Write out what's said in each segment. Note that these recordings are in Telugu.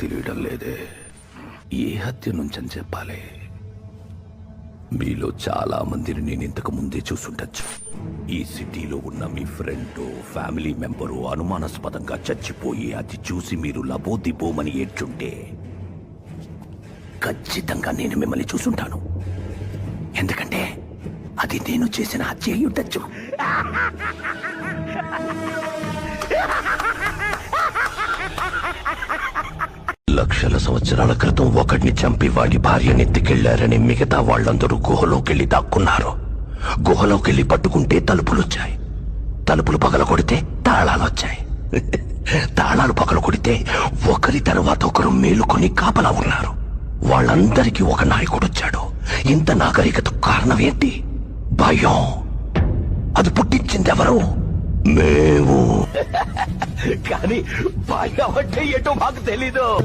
తెలియడం లేదే. ఏ హత్య నుంచని చెప్పాలి. మీలో చాలా మందిని నేను ఇంతకు ముందే చూసుండొచ్చు. ఈ సిటీలో ఉన్న మీ ఫ్రెండ్ ఫ్యామిలీ మెంబరు అనుమానాస్పదంగా చచ్చిపోయి అది చూసి మీరు లబోదిబోమని ఏడ్చుంటే ఖచ్చితంగా నేను మిమ్మల్ని చూసుంటాను. ఎందుకంటే అది నేను చేసిన హత్య అయి ఉండొచ్చు. లక్షల సంవత్సరాల క్రితం ఒకటిని చంపి వాడి భార్యనెత్తికెళ్ళారని మిగతా వాళ్ళందరూ గుహలోకెళ్ళి దాక్కున్నారు. గుహలోకెళ్ళి పట్టుకుంటే తలుపులొచ్చాయి. తలుపులు పగల కొడితే తాళాలొచ్చాయి. తాళాలు పగల కొడితే ఒకరి తర్వాత ఒకరు మేలుకొని కాపలా ఉన్నారు. వాళ్ళందరికీ ఒక నాయకుడు వచ్చాడు ఇంత నాగరికత కారణమేంటి భయం. అది పుట్టించిందెవరు? మేము. కానీ భయం అంటే ఏంటో మాకు తెలీదు.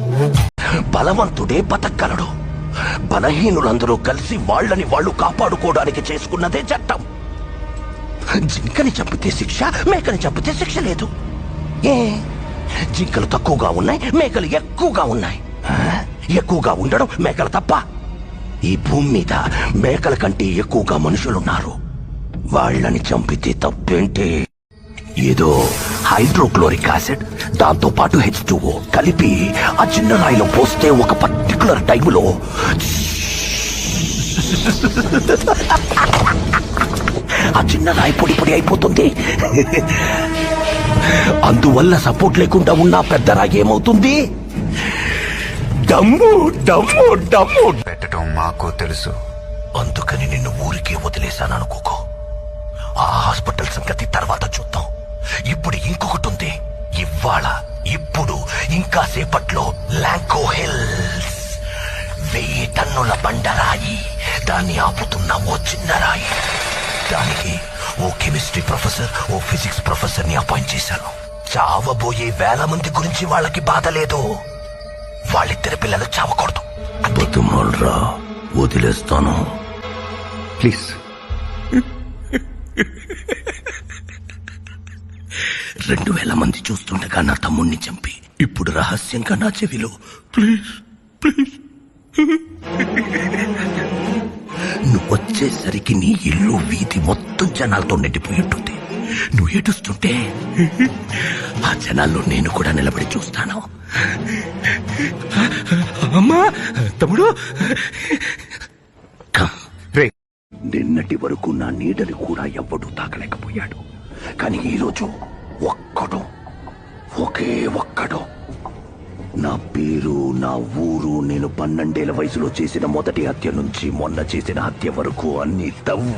బలవంతుడే బతకగలడు. బలహీనులందరూ కలిసి వాళ్ళని వాళ్ళు కాపాడుకోవడానికి చేసుకున్నదే చట్టం. జింకని చంపితే శిక్ష మేకని చంపితే శిక్ష లేదు. ఏ? జింకలు తక్కువగా ఉన్నాయి మేకలు ఎక్కువగా ఉన్నాయి? ఎక్కువగా ఉండడం మేకలు తప్ప. ఈ భూమి మీద మేకల కంటే ఎక్కువగా మనుషులున్నారు. వాళ్ళని చంపితే తప్పేంటి? ఏదో హైడ్రోక్లోరిక్ యాసిడ్. దాంతో పాటు హెచ్ కలిపి ఆ చిన్న రాయిలో పోస్తే ఒక పర్టికులర్ టైంలో ఆ చిన్న రాయి పొడి పొడి అయిపోతుంది. అందువల్ల సపోర్ట్ లేకుండా ఉన్న పెద్ద రాయి ఏమవుతుంది? డమ్ము డమ్ము డమ్ము. పెట్టడం మాకు తెలుసు. అందుకని నిన్ను ఊరికే వదిలేశాను అనుకోకో. ఆ హాస్పిటల్ సంగతి తర్వాత చూద్దాం. ఇవాళ ఇప్పుడు ఇంకా సేపట్లో లాంకో హిల్స్ వెయ్యి టన్నుల బండరాయి దాన్ని ఆపుతున్న ఓ చిన్న రాయి దానికి ఓ కెమిస్ట్రీ ప్రొఫెసర్ ఓ ఫిజిక్స్ ప్రొఫెసర్ని అపాయింట్ చేశాను. చావబోయే వేల మంది గురించి వాళ్ళకి బాధ లేదు. వాళ్ళిద్దరి పిల్లలు చావకూడదు. బతుమాలరా వదిలేస్తాను. ప్లీజ్. రెండు వేల మంది చూస్తుండగా నా తమ్ముణ్ణి చంపి. ఇప్పుడు రహస్యంగా నా చెవిలో ప్లీజ్ ప్లీజ్. నువ్వు వచ్చేసరికి నీ ఇల్లు వీధి మొత్తం జనాలతో నిండిపోయి ఉంటుంది నువ్వు ఏడుస్తుంటే ఆ జనాల్లో నేను కూడా నిలబడి చూస్తాను. అమ్మా తమ్ముడు. నిన్నటి వరకు నా నీడని కూడా ఎవ్వడూ తాకలేకపోయాడు. కానీ ఈరోజు ఒక్కడు ఒకే ఒక్కడు. నా పేరు నా ఊరు నేను పన్నెండేళ్ళ వయసులో చేసిన మొదటి హత్య నుంచి మొన్న చేసిన హత్య వరకు అన్ని తవ్విచ్చాడు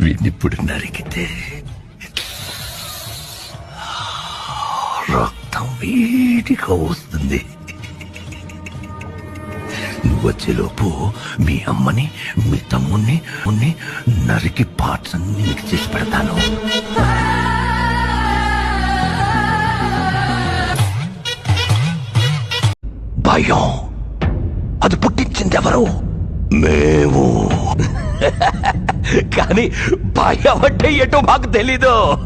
వీడిప్పుడు నరికితే రక్తం వేడిగా వస్తుంది. నువ్వు వచ్చేలోపు మీ అమ్మని మీ తమ్ముణ్ణి ఉన్ని నరికి పార్ట్స్ అన్ని నీకు చేసి పెడతాను. భయం. అది పుట్టించింది ఎవరు మేము. కానీ భయం అంటే ఎటు మాకు తెలీదు.